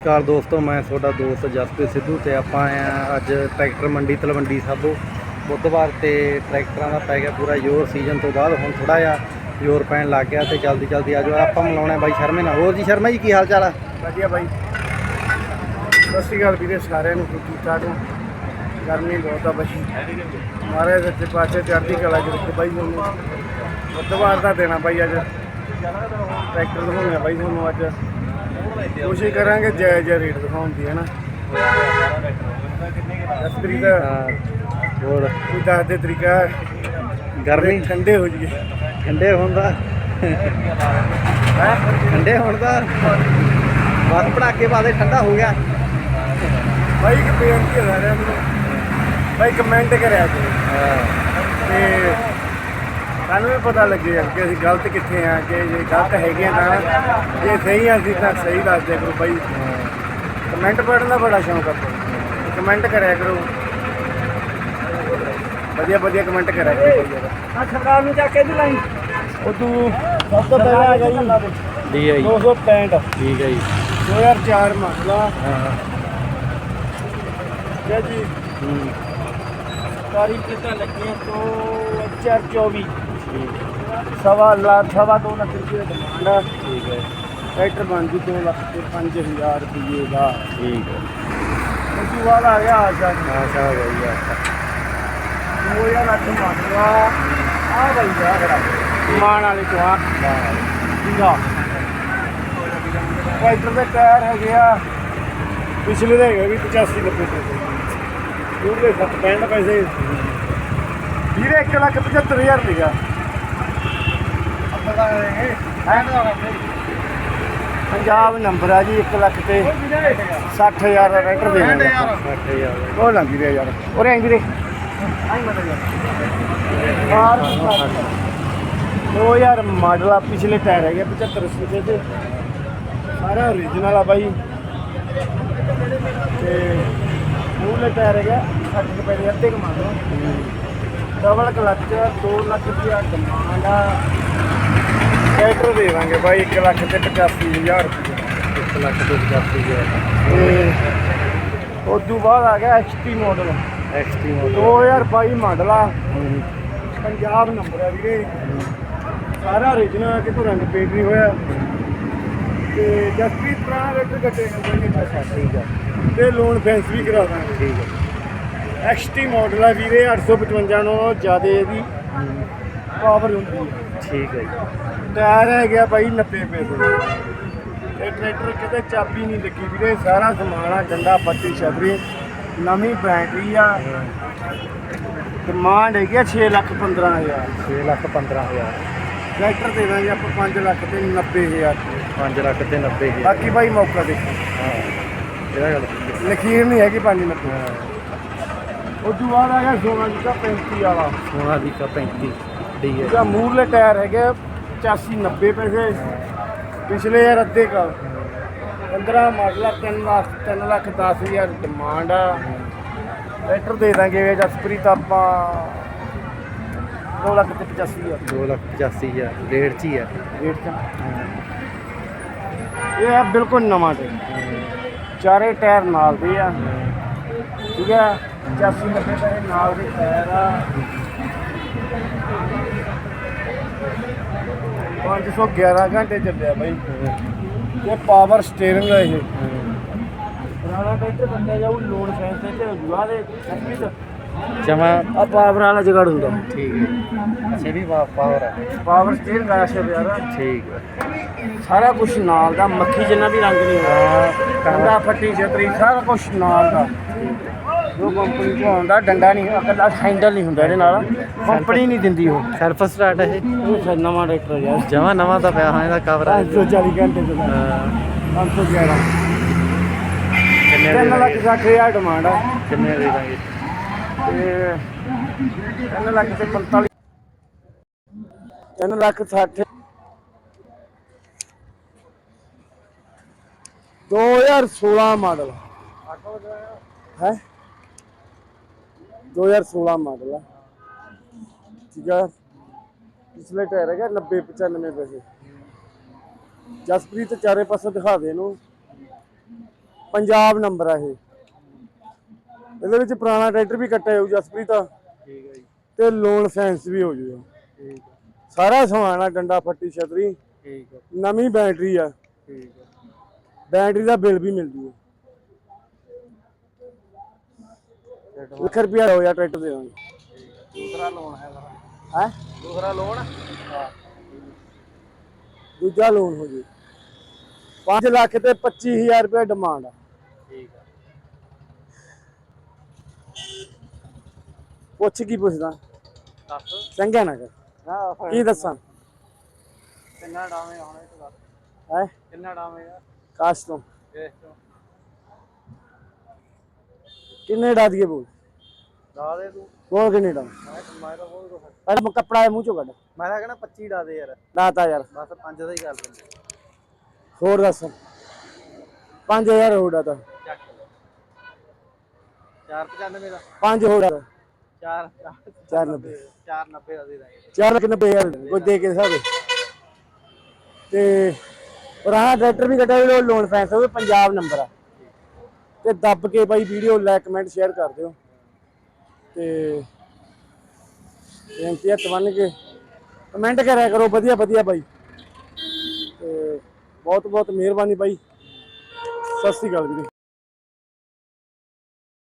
ਨਮਸਕਾਰ ਦੋਸਤੋ, ਮੈਂ ਤੁਹਾਡਾ ਦੋਸਤ ਜਸਪ੍ਰੀਤ ਸਿੱਧੂ ਤੇ ਆਪਾਂ ਆਏ ਹਾਂ ਅੱਜ ਟਰੈਕਟਰ ਮੰਡੀ ਤਲਵੰਡੀ ਸਾਬੋ। ਬੁੱਧਵਾਰ ਤੇ ਟਰੈਕਟਰਾਂ ਦਾ ਪੈ ਗਿਆ ਪੂਰਾ ਜ਼ੋਰ, ਸੀਜ਼ਨ ਤੋਂ ਬਾਅਦ ਹੁਣ ਥੋੜਾ ਜਿਹਾ ਜ਼ੋਰ ਪੈਣ ਲੱਗ ਗਿਆ ਤੇ ਜਲਦੀ ਜਲਦੀ ਆ ਜਾਓ। ਆਪਾਂ ਮਿਲਾਉਣਾ ਬਾਈ ਸ਼ਰਮੇ ਨਾਲ। ਹੋਰ ਜੀ ਸ਼ਰਮਾ ਜੀ, ਕੀ ਹਾਲ ਚਾਲ ਆ? ਵਧੀਆ ਬਾਈ। ਸਤਿ ਸ਼੍ਰੀ ਅਕਾਲ ਵੀਰੇ, ਸਾਰਿਆਂ ਨੂੰ ਠੀਕ ਠਾਕ ਹੋ? ਗਰਮੀ ਬਹੁਤ ਆ ਬਾਈ। ਮਹਾਰਾਜ ਸੱਚੇ ਪਾਸੇ ਚੜ੍ਹਦੀ ਕਲਾ ਚ ਰੱਖੇ ਬਾਈ ਤੁਹਾਨੂੰ। ਬੁੱਧਵਾਰ ਦਾ ਦੇਣਾ ਬਾਈ ਅੱਜ। ਟਰੈਕਟਰ ਦਿਖਾਉਣਾ ਬਾਈ ਤੁਹਾਨੂੰ ਅੱਜ। ਕੋਸ਼ਿਸ਼ ਕਰਾਂਗੇ ਜੈ ਜੈ ਰੇਟ ਦਿਖਾਉਣ ਦੀ ਹੈ ਨਾ ਦਾ ਹੋਰ? ਕੋਈ ਦੱਸ ਦੇ ਤਰੀਕਾ ਗਰਮੀ? ਠੰਡੇ ਹੋ ਜੀਏ ਠੰਡੇ ਹੋਣ ਦਾ? ਠੰਡੇ ਹੋਣ ਦਾ? ਬਸ ਪੜਾਕੇ ਬਾਅਦ ਠੰਡਾ ਹੋ ਗਿਆ। ਬਾਈ ਇੱਕ ਬੇਨਤੀ ਹੈ ਸਾਰਿਆਂ ਨੂੰ। ਬਾਈ ਕਮੈਂਟ ਕਰਿਆ ਕਰੋ। ਹਾਂ। ਤੇ ਸਾਨੂੰ ਵੀ ਪਤਾ ਲੱਗੇ ਯਾਰ ਕਿ ਅਸੀਂ ਗਲਤ ਕਿੱਥੇ ਆ ਕਿ ਜੇ ਗਲਤ ਹੈਗੇ ਆ ਤਾਂ ਜੇ ਸਹੀ ਆ ਅਸੀਂ ਤਾਂ ਸਹੀ ਦੱਸ ਦਿਆ ਕਰੋ ਬਾਈ। ਕਮੈਂਟ ਪੜ੍ਹਨ ਦਾ ਬੜਾ ਸ਼ੌਂਕ ਆ ਕਮੈਂਟ ਕਰਿਆ ਕਰੋ। ਵਧੀਆ ਵਧੀਆ ਕਮੈਂਟ ਕਰਿਆ ਕਰੋ ਆ ਸਰਕਾਰ ਨੂੰ ਜਾ ਕੇ ਦੀ ਲਾਈਨ ਉਦੋਂ ਸਭ ਤੋਂ ਪਹਿਲਾਂ ਹੈਗਾ ਜੀ ਠੀਕ ਹੈ ਜੀ 265 ਠੀਕ ਹੈ ਜੀ। 2004 ਮਸਲਾ ਹਾਂ। ਹੈ ਜੀ। ਹੂੰ। ਤਾਰੀਖ ਕਿਤਾ ਲੱਗੀਆਂ ਤੋਂ 424 ਠੀਕ ਸਵਾ ਲੱਖ ਸਵਾ ਦੋ ਲੱਖ ਰੁਪਏ ਡਿਮਾਂਡ ਆ। ਠੀਕ ਹੈ। ਟਰੈਕਟਰ ਬਣ ਜੂ 2 ਲੱਖ ਤੇ 5000 ਰੁਪਏ ਦਾ। ਠੀਕ ਹੈ। ਉਸ ਤੋਂ ਬਾਅਦ ਆ ਗਿਆ ਆ ਜਾ। ਆਸ਼ਾ ਹੋ ਗਈ ਆ 2000 ਲੱਖ ਮੰਗਵਾ ਆ ਬਈ ਜਾ ਖੜਾ ਮਾਨ ਵਾਲੇ ਤੋਂ ਆ। ਠੀਕ ਆ। ਟਰੈਕਟਰ ਦੇ ਟਾਇਰ ਹੈਗੇ ਆ। ਪਿਛਲੇ ਦੇ ਹੈਗੇ ਵੀ 85 90 ਪੈਸੇ ਦੂਰਲੇ 65 ਪੈਸੇ। ਵੀਰੇ 1 ਲੱਖ 75000 ਲਿਆ ਪੰਜਾਬ ਨੰਬਰ ਆ ਜੀ 1 ਲੱਖ ਤੇ 60000 ਦਾ ਟਰੈਕਟਰ ਦੇ ਦਿੰਦੇ। ਆ। 60000 ਉਹ ਲੰਗੀ ਰਿਹਾ ਯਾਰ। ਉਰੇ ਆਈ ਵੀਰੇ ਆਈ ਯਾਰ 2000 ਮਾਡਲ ਆ ਪਿਛਲੇ ਟਾਇਰ ਹੈਗੇ 75 80 ਦੇ ਸਾਰਾ ਓਰੀਜਨਲ ਆ ਬਾਈ। ਤੇ ਮੂਲੇ ਟਾਇਰ ਹੈਗਾ 60 ਰੁਪਏ ਦੇ ਅੱਧੇ ਕਮਾ ਡਬਲ ਕਲੱਚ 2 ਲੱਖ ਰੁਪਇਆ ਡਿਮਾਂਡ ਆ। ਟਰੈਕਟਰ ਦੇ ਦਾਂਗੇ ਬਾਈ 1 ਲੱਖ ਤੇ 85000 ਰੁਪਏ। 1 ਲੱਖ ਤੋਂ 85000 ਤੇ ਉਸ ਤੋਂ ਬਾਅਦ ਆ ਗਿਆ XT model XT model 2022 model ਆ। ਪੰਜਾਬ ਨੰਬਰ ਆ ਵੀਰੇ। ਸਾਰਾ ਆ ਕਿਤੋਂ ਰੰਗ ਪੇਂਟ ਨਹੀਂ ਹੋਇਆ। ਤੇ ਜਸਪ੍ਰੀਤ ਪੁਰਾਣਾ ਰੇਟ ਕੱਟੇ ਨੇ ਕੋਈ ਨਹੀਂ ਪੈਸਾ ਠੀਕ ਹੈ ਤੇ ਲੋਨ ਫੈਂਸ ਵੀ ਕਰਾ ਦਾਂਗੇ। ਠੀਕ ਹੈ ਐਕਸਟੀ ਮਾਡਲ ਆ ਵੀਰੇ 855 ਨਾਲੋਂ ਜ਼ਿਆਦਾ ਇਹਦੀ। ਪਾਵਰ ਹੁੰਦੀ ਹੈ ਠੀਕ ਹੈ ਜੀ ਟਾਇਰ ਹੈ ਗਿਆ ਭਾਈ 90 ਪੈਸੇ ਇਹ ਟਰੈਕਟਰ ਕਿਤੇ ਚਾਬੀ ਨਹੀਂ ਲੱਗੀ ਵੀਰੇ ਸਾਰਾ ਸਮਾਨ ਆ ਡੰਡਾ ਪੱਟੀ ਛਤਰੀ ਨਵੀਂ ਬੈਟਰੀ ਆ ਡਿਮਾਂਡ ਹੈਗੀ ਆ 6 ਲੱਖ 15000 6 ਲੱਖ 15000 ਟਰੈਕਟਰ ਦੇ ਦਾਂਗੇ ਆਪਾਂ 5 ਲੱਖ ਤੇ 90000 5 ਲੱਖ ਤੇ 90000 ਬਾਕੀ ਭਾਈ ਮੌਕਾ ਦੇਖੋ ਹਾਂ ਇਹਦਾ ਗੱਲ ਠੀਕ ਹੈ। ਲਖੀਰ ਨਹੀਂ ਹੈਗੀ 5 90 ਹਾਂ ਉਸ ਤੋਂ ਬਾਅਦ ਆ ਗਿਆ ਸੋਨਾ ਜੀ ਦਾ 35 ਵਾਲਾ ਸੋਨਾ ਦੀ ਕਾ 35 ਡੀ ਹੈ। ਇਹਦਾ ਮੂਰਲੇ ਟਾਇਰ ਹੈਗੇ 85 90 ਪੈਸੇ। ਪਿਛਲੇ ਯਾਰ ਅੱਧੇ ਕਾ। 15 ਮਾਡਲ ਆ 3 ਲੱਖ 3 ਲੱਖ 10000 ਡਿਮਾਂਡ ਆ। ਟਰੈਕਟਰ ਦੇ ਦਾਂਗੇ ਜਸਪ੍ਰੀਤ ਆਪਾਂ। 2 ਲੱਖ ਤੇ 85000 2 ਲੱਖ 85000 ਡੇਢ ਚ ਹੀ ਹੈ ਰੇਟ ਚ। ਇਹ ਹੈ ਬਿਲਕੁਲ ਨਵਾਂ ਤੇ। ਚਾਰੇ ਟਾਇਰ ਨਾਲ ਦੇ ਆ। ਠੀਕ ਹੈ 85 90 ਪੈਸੇ ਨਾਲ ਦੇ ਟਾਇਰ ਆ। 511 ਘੰਟੇ ਚੱਲਿਆ ਬਾਈ। ਇਹ ਪਾਵਰ ਸਟੀਅਰਿੰਗ ਹੈ ਇਹ। ਪੁਰਾਣਾ ਟਰੈਕਟਰ ਬੰਦਾ ਜਾਊ ਲੋਨ ਫੈਂਸ ਤੇ ਜੁਆ ਦੇ ਜਸਪ੍ਰੀਤ ਜਮਾ ਆ ਪਾਵਰ ਵਾਲਾ ਜਗੜ ਹੁੰਦਾ। ਠੀਕ ਹੈ। ਅੱਛੇ ਵੀ ਪਾਵਰ ਹੈ ਪਾਵਰ ਸਟੀਅਰਿੰਗ ਆ ਸ਼ੇ ਯਾਰ। ਠੀਕ ਹੈ। ਸਾਰਾ ਕੁਝ ਨਾਲ ਦਾ ਮੱਖੀ ਜਿੰਨਾ ਵੀ ਰੰਗ ਨਹੀਂ ਹੋਇਆ ਕੰਡਾ ਫੱਟੀ ਛਤਰੀ ਸਾਰਾ ਕੁਝ ਨਾਲ ਦਾ। ਜੋ ਕੰਪਨੀ ਤੋਂ ਆਉਂਦਾ ਡੰਡਾ ਨਹੀਂ ਇਕੱਲਾ ਹੈਂਡਲ ਨਹੀਂ ਹੁੰਦਾ ਇਹਦੇ ਨਾਲ। ਕੰਪਨੀ ਨਹੀਂ ਦਿੰਦੀ ਉਹ। ਸੈਲਫ ਸਟਾਰਟ ਹੈ ਇਹ। ਇਹ ਫਿਰ ਨਵਾਂ ਟਰੈਕਟਰ ਯਾਰ। ਜਮਾ ਨਵਾਂ ਤਾਂ ਪਿਆ ਹਾਂ ਇਹਦਾ ਕਵਰ ਹੈ 540 ਘੰਟੇ ਤੋਂ ਹਾਂ। 511 ਕਿੰਨੇ ਦੇ 3 ਲੱਖ ਦਾਂਗੇ? 60 ਹਜ਼ਾਰ ਡਿਮਾਂਡ ਆ। ਕਿੰਨੇ ਦੇ ਦਾਂਗੇ ਤੇ 3 ਲੱਖ ਤੇ 45 3 ਲੱਖ 60 2016 ਮਾਡਲ ਹੈ। 2016 ਮਾਡਲ ਆ ਠੀਕ ਆ ਪਿਛਲੇ ਟਾਇਰ ਹੈਗਾ 90 95 ਪੈਸੇ ਜਸਪ੍ਰੀਤ ਚਾਰੇ ਪਾਸੇ ਦਿਖਾ ਦੇ ਇਹਨੂੰ। ਪੰਜਾਬ ਨੰਬਰ ਆ ਇਹ। ਇਹਦੇ ਵਿੱਚ ਪੁਰਾਣਾ ਟਰੈਕਟਰ ਵੀ ਕੱਟਿਆ ਜਾਊ ਜਸਪ੍ਰੀਤ। ਠੀਕ ਹੈ ਜੀ। ਤੇ ਲੋਨ ਫੈਂਸ ਵੀ ਹੋ ਜੂਗਾ ਠੀਕ ਹੈ। ਸਾਰਾ ਸਮਾਨ ਆ ਡੰਡਾ ਫੱਟੀ ਛਤਰੀ। ਠੀਕ ਹੈ। ਨਵੀਂ ਬੈਟਰੀ ਆ। ਠੀਕ ਹੈ। ਬੈਟਰੀ ਦਾ ਬਿੱਲ ਵੀ ਮਿਲ ਜੂਗਾ ਲੱਖ ਰੁਪਇਆ ਹੋ ਜਾ ਟਰੈਕਟਰ ਦੇ ਦਾਂਗੇ ਦੂਸਰਾ ਲੋਨ ਹੈ ਹੈ? ਦੂਸਰਾ ਲੋਨ ਦੂਜਾ ਲੋਨ ਹੋ ਜੂ। 5 ਲੱਖ ਤੇ 25000 ਰੁਪਏ ਡਿਮਾਂਡ ਆ। ਠੀਕ ਹੈ ਪੁੱਛ ਕੀ ਪੁੱਛਦਾ? ਦੱਸ। ਚੰਗਾ ਨਾ ਕਰ। ਹਾਂ ਕੀ ਦੱਸਾਂ? ਕਿੰਨਾ ਡਾਵੇਂ ਆਉਣਾ ਇਹ ਦੱਸ। ਹੈ? ਕਿੰਨਾ ਡਾਵੇਂ ਆ? ਕਾਸ਼ ਤੋਂ। ਇਸ ਤੋਂ ਕਿੰਨੇ ਡਾ ਦਈਏ ਬੋਲ? ਡਾ ਦੇ ਤੂੰ। ਬੋਲ ਕਿੰਨੇ ਡਾ? ਮੈਂ ਮੈਂ ਤਾਂ ਕੱਪੜਾ ਇਹ ਮੂੰਹ ਚੋਂ ਕੱਢ। ਮੈਂ ਤਾਂ ਕਹਿੰਦਾ 25 ਡਾ ਦੇ ਯਾਰ। ਲਾਤਾ ਯਾਰ। ਬਸ 5 ਦਾ ਹੀ ਕਰ ਦਿੰਦੇ। ਹੋਰ ਦੱਸ। 5000 ਹੋਰ ਡਾ ਤਾ। ਚੱਕ 495 ਦਾ। 5 ਹੋਰ ਡਾ 4 490 490 ਦਾ। ਦੇ ਦਾਂਗੇ। 4 ਲੱਖ 90000 ਕੋਈ ਦੇ ਕੇ ਹਿਸਾਬੇ ਤੇ ਟਰੈਕਟਰ ਵੀ ਕੱਢਿਆ ਵੀ ਲੋਨ ਫੈਂਸ ਉਹ ਪੰਜਾਬ ਨੰਬਰ ਆ। ਤੇ ਦੱਬ ਕੇ ਬਾਈ ਵੀਡੀਓ ਲਾਈਕ ਕਮੈਂਟ ਸ਼ੇਅਰ ਕਰ ਦਿਓ। ਤੇ ਬੇਨਤੀ ਹੱਥ ਬੰਨ ਕੇ ਕਮੈਂਟ ਕਰਿਆ ਕਰੋ, ਵਧੀਆ ਵਧੀਆ ਬਾਈ। ਤੇ ਬਹੁਤ ਬਹੁਤ ਮਿਹਰਬਾਨੀ ਬਾਈ। ਸਤਿ ਸ਼੍ਰੀ ਅਕਾਲ ਵੀਰੇ।